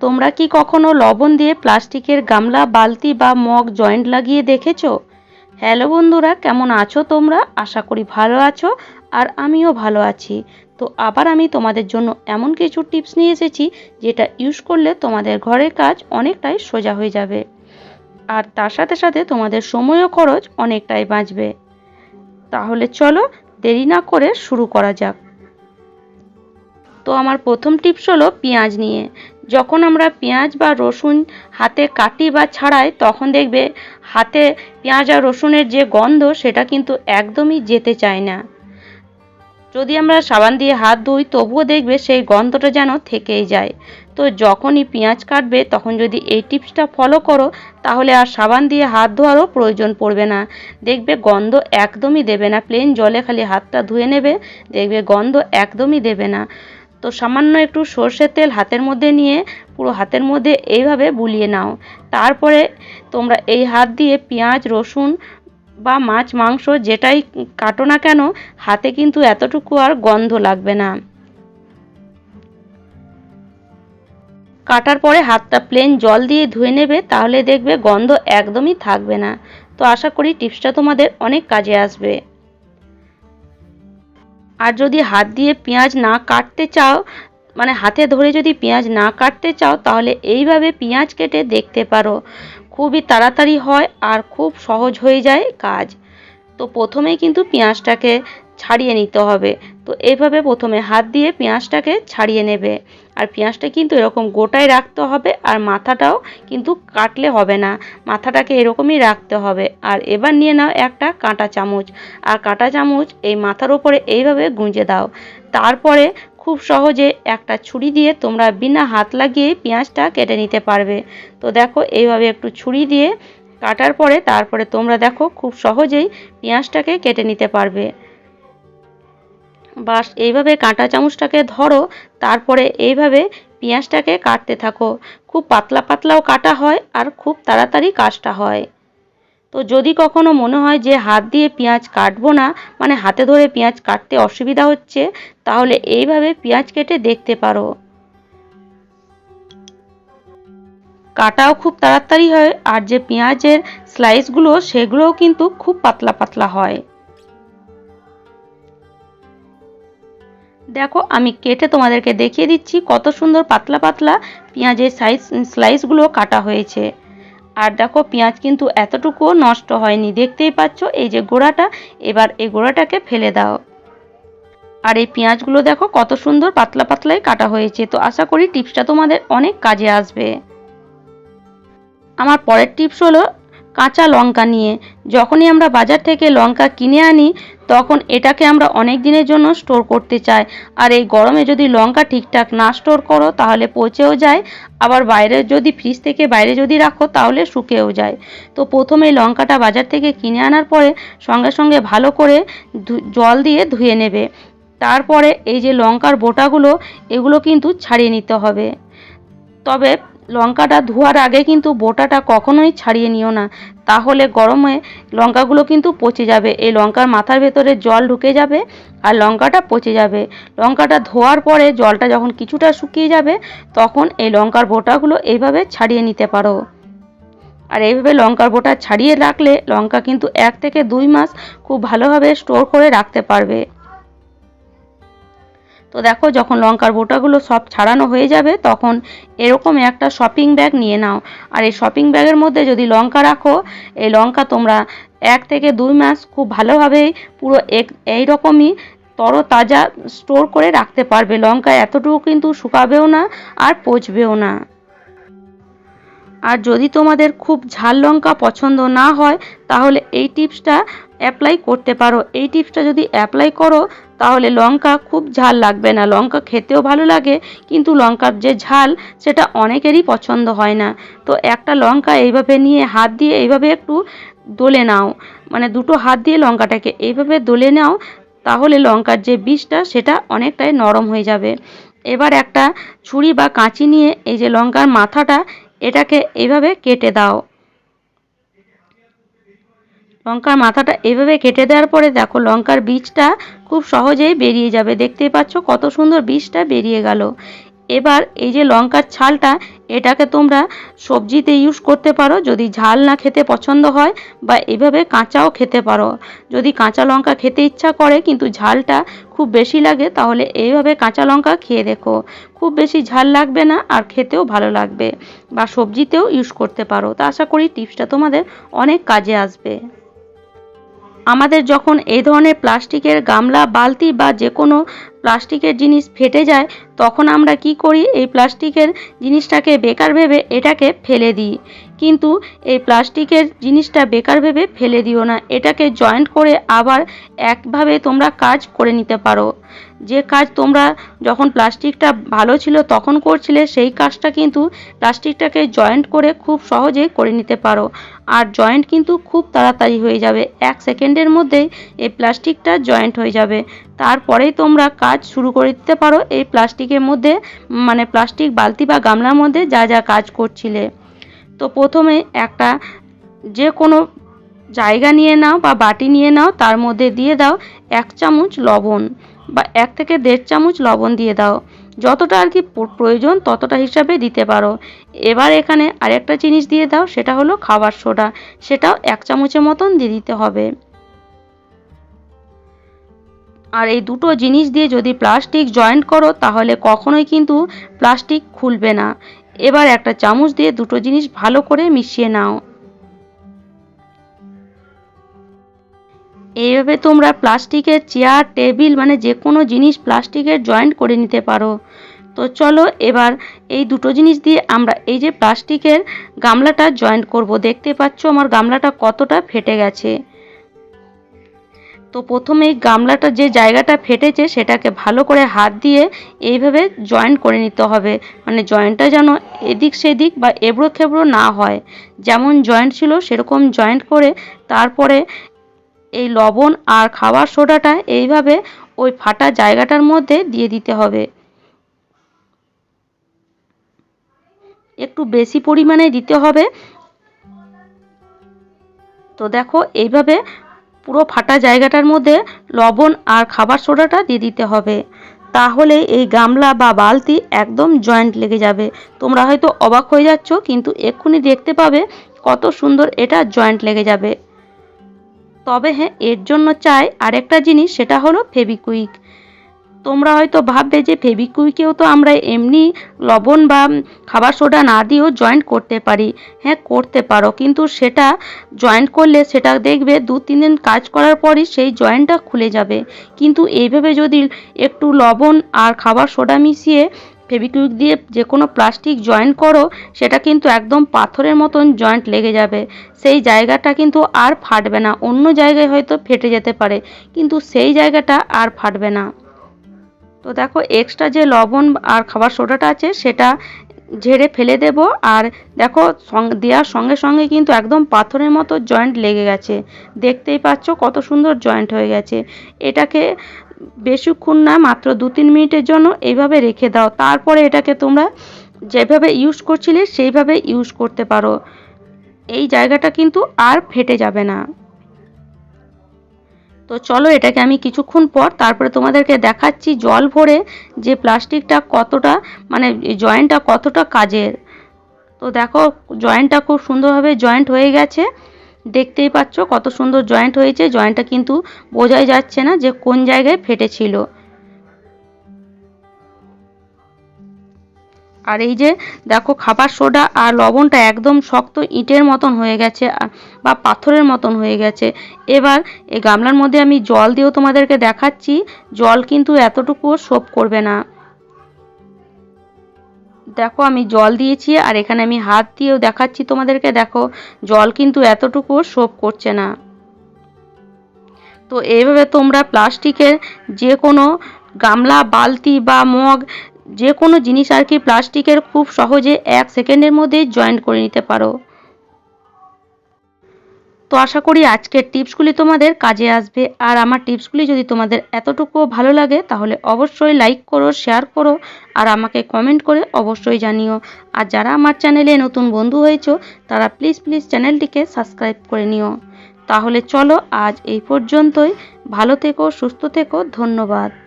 তোমরা কি কখনো লবণ দিয়ে প্লাস্টিকের গামলা, বালতি বা মগ জয়েন্ট লাগিয়ে দেখেছ? হ্যালো বন্ধুরা, কেমন আছো তোমরা? আশা করি ভালো আছো আর আমিও ভালো আছি। তো আবার আমি তোমাদের জন্য এমন কিছু টিপস নিয়ে এসেছি যেটা ইউজ করলে তোমাদের ঘরের কাজ অনেকটাই সোজা হয়ে যাবে। আর তার সাথে সাথে তোমাদের সময়ও খরচ অনেকটাই বাঁচবে। তাহলে চলো দেরি না করে শুরু করা যাক। তো আমার প্রথম টিপস হলো পেঁয়াজ নিয়ে। যখন আমরা পেঁয়াজ বা রসুন হাতে কাটি বা ছাড়াই, তখন দেখবে হাতে পেঁয়াজ আর রসুনের যে গন্ধ, সেটা কিন্তু একদমই যেতে চায় না। যদি আমরা সাবান দিয়ে হাত ধুই, তবুও দেখবে সেই গন্ধটা যেন থেকেই যায়। তো যখনই পেঁয়াজ কাটবে, তখন যদি এই টিপসটা ফলো করো, তাহলে আর সাবান দিয়ে হাত ধোয়ারও প্রয়োজন পড়বে না। দেখবে গন্ধ একদমই দেবে না। প্লেন জলে খালি হাতটা ধুয়ে নেবে, দেখবে গন্ধ একদমই দেবে না। তো সামান্য একটু সর্ষের তেল হাতের মধ্যে নিয়ে পুরো হাতের মধ্যে এইভাবে বুলিয়ে নাও। তারপরে তোমরা এই হাত দিয়ে পেঁয়াজ, রসুন বা মাছ, মাংস যেটাই কাটো না কেন, হাতে কিন্তু এতটুকু আর গন্ধ লাগবে না। কাটার পরে হাতটা প্লেন জল দিয়ে ধুয়ে নেবে, তাহলে দেখবে গন্ধ একদমই থাকবে না। তো আশা করি টিপসটা তোমাদের অনেক কাজে আসবে। আর যদি হাত দিয়ে পেঁয়াজ না কাটতে চাও মানে হাতে ধরে যদি পেঁয়াজ না কাটতে চাও, তাহলে এইভাবে পেঁয়াজ কেটে দেখতে পারো। খুবই তাড়াতাড়ি হয় আর খুব সহজ হয়ে যায় কাজ। তো প্রথমেই কিন্তু পেঁয়াজটাকে ছাড়িয়ে নিতে হবে। তো এইভাবে প্রথমে হাত দিয়ে পেঁয়াজটাকে ছাড়িয়ে নেবে। আর পেঁয়াজটা কিন্তু এরকম গোটায় রাখতে হবে আর মাথাটাও কিন্তু কাটলে হবে না। মাথাটাকে এরকমই রাখতে হবে। আর এবার নিয়ে নাও একটা কাঁটা চামচ। আর কাঁটা চামচ এই মাথার উপরে এইভাবে গুঁজে দাও। তারপরে খুব সহজে একটা ছুরি দিয়ে তোমরা বিনা হাত লাগিয়ে পেঁয়াজটা কেটে নিতে পারবে। তো দেখো এইভাবে একটু ছুরি দিয়ে কাটার পরে তারপরে তোমরা দেখো খুব সহজেই পেঁয়াজটাকে কেটে নিতে পারবে। বাস এইভাবে কাঁটা চামচটাকে ধরো, তারপরে এইভাবে পেঁয়াজটাকে কাটতে থাকো। খুব পাতলা পাতলাও কাটা হয় আর খুব তাড়াতাড়ি কাজটা হয়। তো যদি কখনো মনে হয় যে হাত দিয়ে পেঁয়াজ কাটবো না মানে হাতে ধরে পেঁয়াজ কাটতে অসুবিধা হচ্ছে, তাহলে এইভাবে পেঁয়াজ কেটে দেখতে পারো। কাটাও খুব তাড়াতাড়ি হয় আর যে পেঁয়াজের স্লাইসগুলো সেগুলোও কিন্তু খুব পাতলা পাতলা হয়। দেখো, আমি কেটে তোমাদেরকে দেখিয়ে দিচ্ছি কত সুন্দর পাতলা পাতলা পেঁয়াজের সাইজ স্লাইসগুলো কাটা হয়েছে। আর দেখো, পেঁয়াজ কিন্তু এতটুকুও নষ্ট হয়নি। দেখতেই পাচ্ছ, এই যে গোড়াটা, এবার এই গোড়াটাকে ফেলে দাও। আর এই পেঁয়াজগুলো দেখো, কত সুন্দর পাতলা পাতলাই কাটা হয়েছে। তো আশা করি টিপসটা তোমাদের অনেক কাজে আসবে। আমার পরের টিপস হলো কাঁচা লঙ্কা নিয়ে। যখনই আমরা বাজার থেকে লঙ্কা কিনে আনি, তখন এটাকে আমরা অনেক দিনের জন্য স্টোর করতে চাই। আর এই গরমে যদি লঙ্কা ঠিকঠাক না স্টোর করো, তাহলে পচেও যায়। আবার বাইরে যদি ফ্রিজ থেকে বাইরে যদি রাখো, তাহলে শুকেও যায়। তো প্রথমে লঙ্কাটা বাজার থেকে কিনে আনার পরে সঙ্গে সঙ্গে ভালো করে জল দিয়ে ধুয়ে নেবে। তারপরে এই যে লঙ্কার বোটাগুলো, এগুলো কিন্তু ছাড়িয়ে নিতে হবে। তবে লঙ্কাটা ধোয়ার আগে কিন্তু বোটাটা কখনোই ছাড়িয়ে নিও না। তাহলে গরমে লঙ্কাগুলো কিন্তু পচে যাবে। এই লঙ্কার মাথার ভেতরে জল ঢুকে যাবে আর লঙ্কাটা পচে যাবে। লঙ্কাটা ধোয়ার পরে জলটা যখন কিছুটা শুকিয়ে যাবে, তখন এই লঙ্কার বোটাগুলো এইভাবে ছাড়িয়ে নিতে পারো। আর এইভাবে লঙ্কার বোটা ছাড়িয়ে রাখলে লঙ্কা কিন্তু এক থেকে দুই মাস খুব ভালোভাবে স্টোর করে রাখতে পারবে। তো দেখো, যখন লঙ্কার বোটাগুলো সব ছাড়ানো হয়ে যাবে, তখন এরকম একটা শপিং ব্যাগ নিয়ে নাও। আর এই শপিং ব্যাগের মধ্যে যদি লঙ্কা রাখো, এই লঙ্কা তোমরা এক থেকে দুই মাস খুব ভালোভাবেই পুরো এক এইরকমই তরতাজা স্টোর করে রাখতে পারবে। লঙ্কা এতটুকু কিন্তু শুকাবেও না আর পচবেও না। আর যদি তোমাদের খুব ঝাল লঙ্কা পছন্দ না হয়, তাহলে এই টিপসটা অ্যাপ্লাই করতে পারো। এই টিপসটা যদি অ্যাপ্লাই করো, তাহলে লঙ্কা খুব ঝাল লাগবে না। লঙ্কা খেতেও ভালো লাগে, কিন্তু লঙ্কার যে ঝাল, সেটা অনেকেরই পছন্দ হয় না। তো একটা লঙ্কা এইভাবে নিয়ে হাত দিয়ে এইভাবে একটু দোলে নাও। মানে দুটো হাত দিয়ে লঙ্কাটাকে এইভাবে দোলে নাও, তাহলে লঙ্কার যে বীজটা সেটা অনেকটাই নরম হয়ে যাবে। এবার একটা ছুরি বা কাঁচি নিয়ে এই যে লঙ্কার মাথাটা, এটাকে এইভাবে কেটে দাও। লঙ্কার মাথাটা এভাবে কেটে দেওয়ার পরে দেখো লঙ্কার বীজটা খুব সহজেই বেরিয়ে যাবে। দেখতেই পাচ্ছ কত সুন্দর বীজটা বেরিয়ে গেল। এবার এই যে লঙ্কার ছালটা, এটাকে তোমরা সবজিতে ইউজ করতে পারো। যদি ঝাল না খেতে পছন্দ হয় বা এভাবে কাঁচাও খেতে পারো। যদি কাঁচা লঙ্কা খেতে ইচ্ছা করে কিন্তু ঝালটা খুব বেশি লাগে, তাহলে এইভাবে কাঁচা লঙ্কা খেয়ে দেখো। খুব বেশি ঝাল লাগবে না আর খেতেও ভালো লাগবে বা সবজিতেও ইউজ করতে পারো। তা আশা করি টিপসটা তোমাদের অনেক কাজে আসবে। আমাদের যখন এই ধরনের প্লাস্টিকের গামলা বালতি বা যে কোনো প্লাস্টিকের জিনিস ফেটে যায়, তখন আমরা কি করি? এই প্লাস্টিকের জিনিসটাকে বেকার ভেবে এটাকে ফেলে দিই। কিন্তু এই প্লাস্টিকের জিনিসটা বেকার ভেবে ফেলে দিও না। এটাকে জয়েন্ট করে আবার একভাবে তোমরা কাজ করে নিতে পারো। যে কাজ তোমরা যখন প্লাস্টিকটা ভালো ছিল তখন করছিলে, সেই কাজটা কিন্তু প্লাস্টিকটাকে জয়েন্ট করে খুব সহজে করে নিতে পারো। আর জয়েন্ট কিন্তু খুব তাড়াতাড়ি হয়ে যাবে। এক সেকেন্ডের মধ্যেই এই প্লাস্টিকটা জয়েন্ট হয়ে যাবে। তারপরেই তোমরা কাজ শুরু করে দিতে পারো এই প্লাস্টিকের মধ্যে মানে প্লাস্টিক, বালতি বা গামলার মধ্যে যা যা কাজ করছিলে। তো প্রথমে একটা যে কোনো জায়গা নিয়ে নাও বা বাটি নিয়ে নাও, তার মধ্যে দিয়ে দাও এক চামচ লবণ বা এক থেকে দেড় চামচ লবণ দিয়ে দাও। যতটা আর কি প্রয়োজন ততটা হিসাবে দিতে পারো। এবার এখানে আরেকটা জিনিস দিয়ে দাও, সেটা হলো খাবার সোডা। সেটাও এক চামচের মতন দিয়ে দিতে হবে। আর এই দুটো জিনিস দিয়ে যদি প্লাস্টিক জয়েন্ট করো, তাহলে কখনোই কিন্তু প্লাস্টিক খুলবে না। এবার একটা চামচ দিয়ে দুটো জিনিস ভালো করে মিশিয়ে নাও। এইভাবে তোমরা প্লাস্টিকের চেয়ার, টেবিল মানে যে কোনো জিনিস প্লাস্টিকের জয়েন্ট করে নিতে পারো। তো চলো এবার এই দুটো জিনিস দিয়ে আমরা এই যে প্লাস্টিকের গামলাটা জয়েন্ট করব। দেখতে পাচ্ছ আমার গামলাটা কতটা ফেটে গেছে। তো প্রথমে গামলাটা যে জায়গাটা ফেটেছে সেটাকে ভালো করে হাত দিয়ে এইভাবে জয়েন্ট করে নিতে হবে। মানে জয়েন্টটা যেন এদিক সেদিক বা এবড়ো খেবড়ো না হয়। যেমন জয়েন্ট ছিল সেরকম জয়েন্ট করে তারপরে এই লবণ আর খাবার সোডাটা এইভাবে ওই ফাটা জায়গাটার মধ্যে দিয়ে দিতে হবে। একটু বেশি পরিমাণে দিতে হবে। তো দেখো এইভাবে পুরো ফাটা জায়গাটার মধ্যে লবণ আর খাবার সোডাটা দিয়ে দিতে হবে। তাহলে এই গামলা বা বালতি একদম জয়েন্ট লেগে যাবে। তোমরা হয়তো অবাক হয়ে যাচ্ছ, কিন্তু এক্ষুনি দেখতে পাবে কত সুন্দর এটা জয়েন্ট লেগে যাবে। তবে হ্যাঁ এর জন্য চাই আরেকটা জিনিস, সেটা হলো ফেবিকুইক তোমরা হয়তো ভাববে যে ফেবিকুইকেও তো আমরা এমনি লবণ বা খাবার সোডা না দিয়েও জয়েন্ট করতে পারি। হ্যাঁ করতে পারো। কিন্তু সেটা জয়েন্ট করলে সেটা দেখবে দু, তিন দিন কাজ করার পরই সেই জয়েন্টটা খুলে যাবে। কিন্তু এইভাবে যদি একটু লবণ আর খাবার সোডা মিশিয়ে ফেবিকুইক দিয়ে যে কোনো প্লাস্টিক জয়েন্ট করো, সেটা কিন্তু একদম পাথরের মতন জয়েন্ট লেগে যাবে। সেই জায়গাটা কিন্তু আর ফাটবে না। অন্য জায়গায় হয়তো ফেটে যেতে পারে। কিন্তু সেই জায়গাটা আর ফাটবে না। তো দেখো এক্সট্রা যে লবণ আর খাবার সোডাটা আছে, সেটা ঝেড়ে ফেলে দেব। আর দেখো দেওয়ার সঙ্গে সঙ্গে কিন্তু একদম পাথরের মতো জয়েন্ট লেগে গেছে। দেখতেই পাচ্ছ কত সুন্দর জয়েন্ট হয়ে গেছে। এটাকে বেশিক্ষণ না, মাত্র দু তিন মিনিটের জন্য এইভাবে রেখে দাও। তারপরে এটাকে তোমরা যেভাবে ইউজ করছিলে, সেইভাবে ইউজ করতে পারো। এই জায়গাটা কিন্তু আর ফেটে যাবে না। তো চলো এটাকে আমি কিছুক্ষণ পর তারপরে তোমাদেরকে দেখাচ্ছি, জল ভরে যে প্লাস্টিকটা কতটা মানে জয়েন্টটা কতটা কাজের। তো দেখো, জয়েন্টটা খুব সুন্দরভাবে জয়েন্ট হয়ে গেছে। দেখতেই পাচ্ছ কত সুন্দর জয়েন্ট হয়েছে। জয়েন্টটা কিন্তু বোঝাই যাচ্ছে না যে কোন জায়গায় ফেটেছিল। আর এই যে দেখো খাবার সোডা আর লবণটা একদম শক্ত ইটের মতন হয়ে গেছে বা পাথরের মতন হয়ে গেছে। এবার এই গামলার মধ্যে আমি জল দিয়েও তোমাদেরকে দেখাচ্ছি, জল কিন্তু এতটুকুও সোপ করবে না। দেখো আমি জল দিয়েছি আর এখানে আমি হাত দিয়েও দেখাচ্ছি তোমাদেরকে, দেখো জল কিন্তু এতটুকুও সোপ করছে না। তো এইভাবে তোমরা প্লাস্টিকের যে কোনো গামলা, বালতি বা মগ যে কোনো জিনিস আর কি প্লাস্টিকের খুব সহজে এক সেকেন্ডের মধ্যেই জয়েন্ট করে নিতে পারো। তো আশা করি আজকের টিপসগুলি তোমাদের কাজে আসবে। আর আমার টিপসগুলি যদি তোমাদের এতটুকু ভালো লাগে, তাহলে অবশ্যই লাইক করো, শেয়ার করো, আর আমাকে কমেন্ট করে অবশ্যই জানিও। আর যারা আমার চ্যানেলে নতুন বন্ধু হয়েছো, তারা প্লিজ প্লিজ চ্যানেলটিকে সাবস্ক্রাইব করে নিও। তাহলে চলো আজ এই পর্যন্তই। ভালো থেকো, সুস্থ থেকো, ধন্যবাদ।